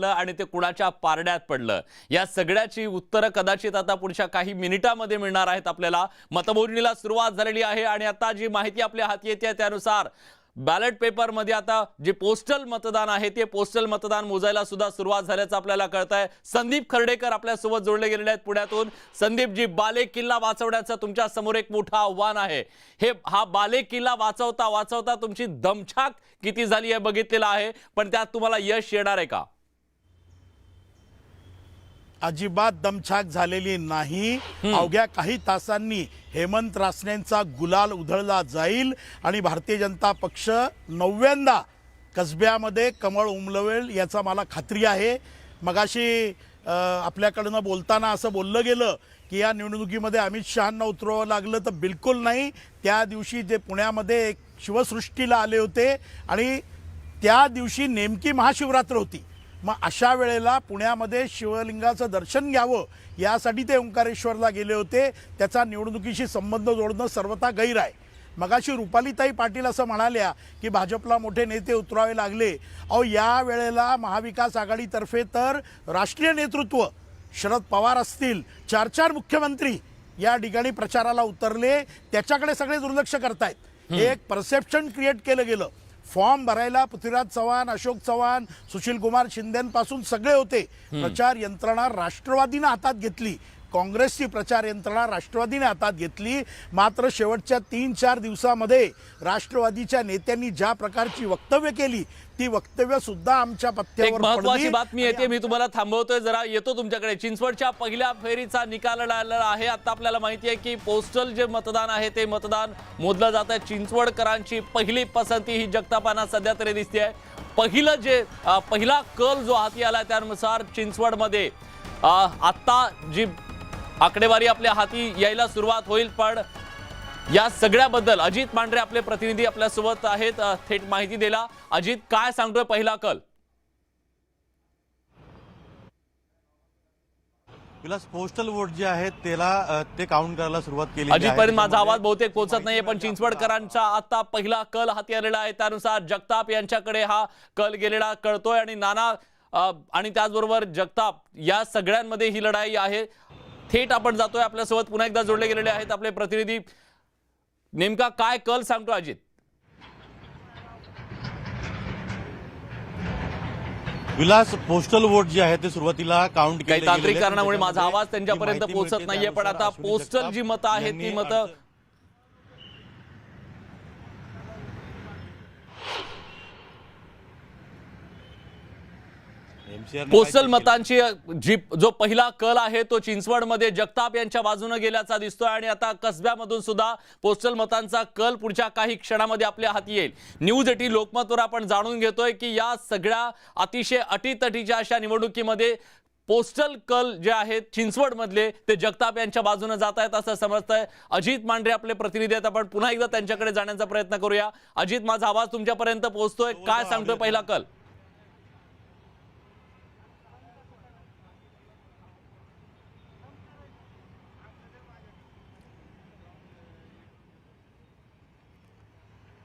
पडलं आणि ते कुणाच्या पारड्यात पडलं. या सगळ्याची उत्तरं कदाचित आता पुढच्या काही मिनिटांमध्ये मिळणार आहेत आपल्याला. मतमोजणीला सुरुवात झालेली आहे आणि आता जी माहिती आपल्या हाती येते त्यानुसार बॅलेट पेपरमध्ये आता जे पोस्टल मतदान आहे ते पोस्टल मतदान मोजायला सुद्धा सुरुवात झाल्याचं आपल्याला कळत आहे संदीप खर्डेकर आपल्यासोबत जोडले गेलेले आहेत पुण्यातून. संदीप जी बाले किल्ला वाचवण्याचं तुमच्यासमोर एक मोठं आव्हान आहे. हे हा बाले किल्ला वाचवता वाचवता तुमची दमछाक किती झाली हे बघितलेलं आहे. पण त्यात तुम्हाला यश येणार आहे का? अजिबात दमछाक झालेली नाही. अवघ्या काही तासांनी हेमंत रासनेंचा गुलाल उधळला जाईल आणि भारतीय जनता पक्ष नवव्यांदा कसब्यामध्ये कमळ उमलवेल याचा मला खात्री आहे. मगाशी आपल्याकडनं बोलताना असं बोललं गेलं की या निवडणुकीमध्ये अमित शहांना उतरवावं लागलं तर बिलकुल नाही. त्या दिवशी ते पुण्यामध्ये एक शिवसृष्टीला आले होते आणि त्या दिवशी नेमकी महाशिवरात्र होती. मग अशा वेळेला पुण्यामध्ये शिवलिंगाचं दर्शन घ्यावं यासाठी ते ओंकारेश्वरला गेले होते. त्याचा निवडणुकीशी संबंध जोडणं सर्वथा गैर आहे. मगाशी रुपालीताई पाटील असं म्हणाल्या की भाजपला मोठे नेते उतरावे लागले. अहो या वेळेला महाविकास आघाडीतर्फे तर राष्ट्रीय नेतृत्व शरद पवार असतील चार चार मुख्यमंत्री या ठिकाणी प्रचाराला उतरले. त्याच्याकडे सगळे दुर्लक्ष करतायत. हे एक परसेप्शन क्रिएट केलं गेलं. फॉर्म भरायला पृथ्वीराज चव्हाण अशोक चव्हाण सुशील कुमार शिंदेपासून सगळे होते. प्रचार यंत्रणा राष्ट्रवादीनं हातात घेतली. काँग्रेसची प्रचार यंत्रणा राष्ट्रवादीने हातात घेतली. मात्र शेवटच्या तीन चार दिवसामध्ये राष्ट्रवादीच्या नेत्यांनी ज्या प्रकारची वक्तव्य केली ती वक्तव्य सुद्धा आमच्या एक पत्त्यावर महत्वाची. बातमी येते मी तुम्हाला थांबवतोय. जरा येतो तुमच्याकडे. चिंचवडच्या पहिल्या फेरीचा निकाल आलेला आहे. आता आपल्याला माहिती आहे की पोस्टल जे मतदान आहे ते मतदान मोजलं जात आहे. चिंचवडकरांची पहिली पसंती ही जगतापांना सध्या तरी दिसते आहे पहिलं जे पहिला कल जो हाती आला त्यानुसार चिंचवडमध्ये आत्ता जी आकडेवारी आपल्या हाती यायला सुरुवात होईल पण या सगळ्याबद्दल अजित मांढरे आपले प्रतिनिधी आपल्यासोबत आहेत थेट माहिती दिला अजित काय सांगतोय पहिला कल? विलास पोस्टल वोट जे आहेत त्याला ते काउंट करायला सुरुवात केली अजितपर्यंत माझा आवाज बहुतेक पोहोचत नाहीये पण चिंचवडकरांचा आता पहिला कल हाती आलेला आहे. त्यानुसार जगताप यांच्याकडे हा कल गेलेला कळतोय आणि नाना आणि त्याचबरोबर जगताप या सगळ्यांमध्ये ही लढाई आहे. थेट आपण जातोय आपल्यासोबत पुन्हा एकदा जोडले गेलेले आहेत आपले प्रतिनिधी. नेमका काय कल सांगतो अजित? विलास पोस्टल वोट जे आहे ते सुरुवातीला काउंट काही तांत्रिक कारणामुळे माझा आवाज त्यांच्यापर्यंत पोहोचत नाहीये पण आता पोस्टल जी मतं आहेत ती मतं पोस्टल मतांची जी जो पहिला कल आहे तो चिंचवडमध्ये जगताप यांच्या बाजूने गेल्याचा दिसतोय आणि आता कसब्यामधून सुद्धा पोस्टल मतांचा कल पुढच्या काही क्षणामध्ये आपल्या हाती येईल. न्यूज एटी लोकमतवर आपण जाणून घेतोय की या सगळ्या अतिशय अटीतटीच्या अशा निवडणुकीमध्ये पोस्टल कल जे आहेत चिंचवड मधले ते जगताप यांच्या बाजूने जात आहेत असं समजतंय. अजित मांढरे आपले प्रतिनिधी आहेत. आपण पुन्हा एकदा त्यांच्याकडे जाण्याचा प्रयत्न करूया. अजित माझा आवाज तुमच्यापर्यंत पोहोचतोय. काय सांगतोय पहिला कल?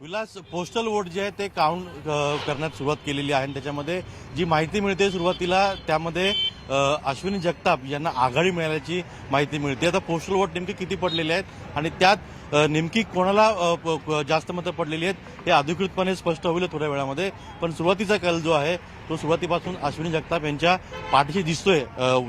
विलास पोस्टल वोट जे आहे ते काउंट करण्यात सुरुवात केलेली आहे आणि त्याच्यामध्ये जी माहिती मिळते सुरुवातीला त्यामध्ये अश्विनी जगताप यांना आघाडी मिळाल्याची माहिती मिळते. आता पोस्टल वोट नेमके किती पडलेले आहेत आणि त्यात नेमकी कोणाला प- जास्त मतं पडलेली आहेत हे अधिकृतपणे स्पष्ट होईल थोड्या वेळामध्ये. पण सुरुवातीचा कल जो आहे तो सुरुवातीपासून अश्विनी जगताप यांच्या पाठीशी दिसतोय.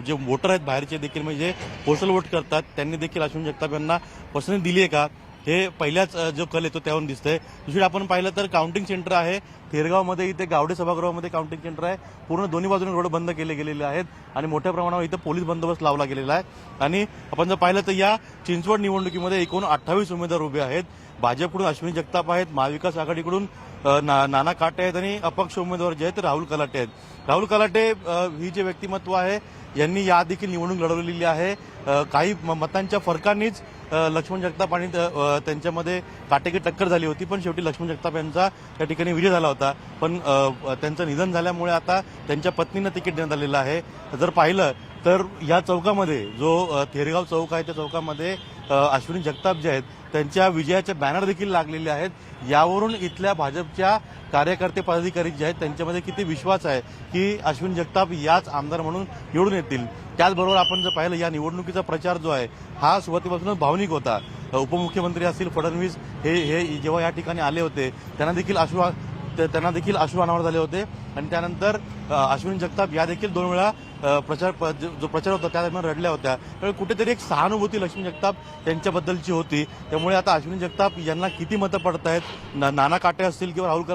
जे वोटर आहेत बाहेरचे देखील म्हणजे पोस्टल वोट करतात त्यांनी देखील अश्विनी जगताप यांना पसंती दिली आहे का? हे पहिल्याच जो कल येतो त्यावरून दिसतंय. दुसरी आपण पाहिलं तर काउंटिंग सेंटर आहे. थेरगावमध्ये इथे गावडे सभागृहामध्ये काउंटिंग सेंटर आहे. पूर्ण दोन्ही बाजूने रोड बंद केले गेलेले आहेत आणि मोठ्या प्रमाणावर इथं पोलीस बंदोबस्त लावला गेलेला आहे. आणि आपण जर पाहिलं तर या चिंचवड निवडणुकीमध्ये एकूण अठ्ठावीस उमेदवार उभे आहेत. भाजपकडून अश्विनी जगताप आहेत महाविकास आघाडीकडून ना- नाना काटे आहेत आणि अपक्ष उमेदवार जे आहेत राहुल कलाटे आहेत. राहुल कलाटे ही जे व्यक्तिमत्व आहे यांनी या देखील निवडणूक लढवलेली आहे. काही म- मतांच्या फरकांनीच लक्ष्मण जगताप आणि त्यांच्यामध्ये काटेकी टक्कर झाली होती पण शेवटी लक्ष्मण जगताप यांचा त्या ठिकाणी विजय झाला होता. पण त्यांचं निधन झाल्यामुळे आता त्यांच्या पत्नीनं तिकीट देण्यात आलेलं आहे. जर पाहिलं तर या चौकामध्ये जो थेरगाव चौक आहे त्या चौकामध्ये अश्विनी जगताप जे आहेत त्यांच्या विजयाचे बॅनर देखील लागलेले आहेत. यावरून इथल्या भाजपच्या कार्यकर्ते पदाधिकारी जे आहेत त्यांच्यामध्ये किती विश्वास आहे की अश्विनी जगताप याच आमदार म्हणून निवडून येतील? त्याचबरोबर आपण जर पाहिलं या निवडणुकीचा प्रचार जो आहे हा सुरुवातीपासूनच भावनिक होता. उपमुख्यमंत्री असतील फडणवीस हे हे जेव्हा या ठिकाणी आले होते त्यांना देखील अश्रू त्यांना देखील अश्रू अनावर झाले होते. आणि त्यानंतर अश्विन अश्विनी जगताप या देखील दोन वेळा प्रचार जो प्रचार होता त्या दरम्यान रडल्या होत्या. त्यामुळे कुठेतरी एक सहानुभूती लक्ष्मी जगताप यांच्याबद्दलची होती. त्यामुळे आता अश्विनी जगताप यांना किती मतं पडत आहेत नाना काटे असतील किंवा राहुल कलाटे